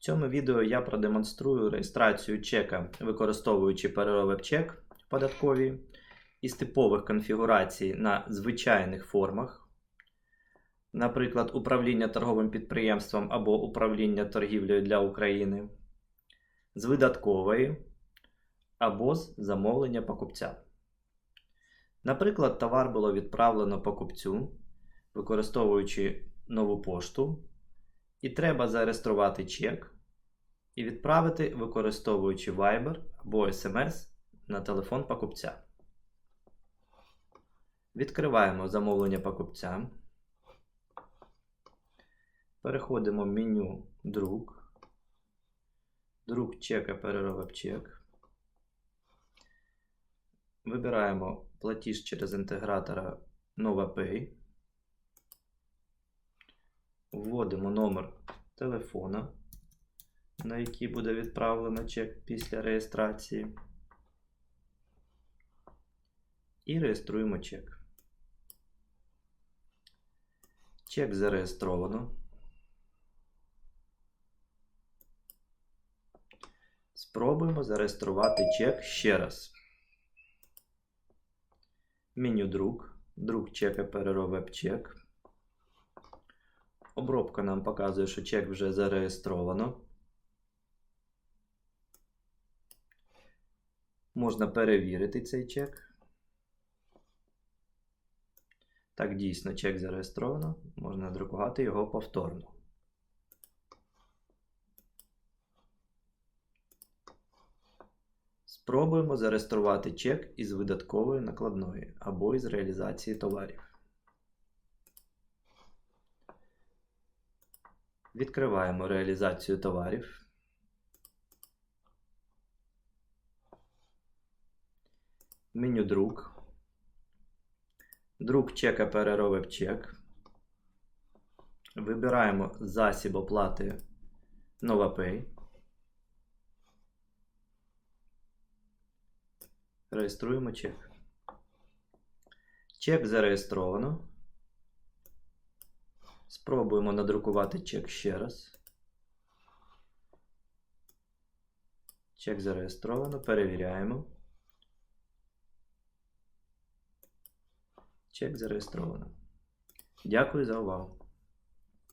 В цьому відео я продемонструю реєстрацію чека, використовуючи чек в податковій із типових конфігурацій на звичайних формах, наприклад, управління торговим підприємством або управління торгівлею для України, з видаткової або з замовлення покупця. Наприклад, товар було відправлено покупцю, використовуючи нову пошту, і треба зареєструвати чек і відправити, використовуючи Viber або SMS на телефон покупця. Відкриваємо замовлення покупця. Переходимо в меню Друк. Друк чека переробив чек. Вибираємо платіж через інтегратора NovaPay. Вводимо номер телефона, на який буде відправлено чек після реєстрації. І реєструємо чек. Чек зареєстровано. Спробуємо зареєструвати чек ще раз. Меню друк. Друк чека переробив чек. Обробка нам показує, що чек вже зареєстровано. Можна перевірити цей чек. Так, дійсно, чек зареєстровано. Можна друкувати його повторно. Спробуємо зареєструвати чек із видаткової накладної або із реалізації товарів. Відкриваємо реалізацію товарів. Меню друк. Друк чека переробив чек. Вибираємо засіб оплати NovaPay. Реєструємо чек. Чек зареєстровано. Спробуємо надрукувати чек ще раз. Чек зареєстровано. Перевіряємо. Чек зареєстровано. Дякую за увагу.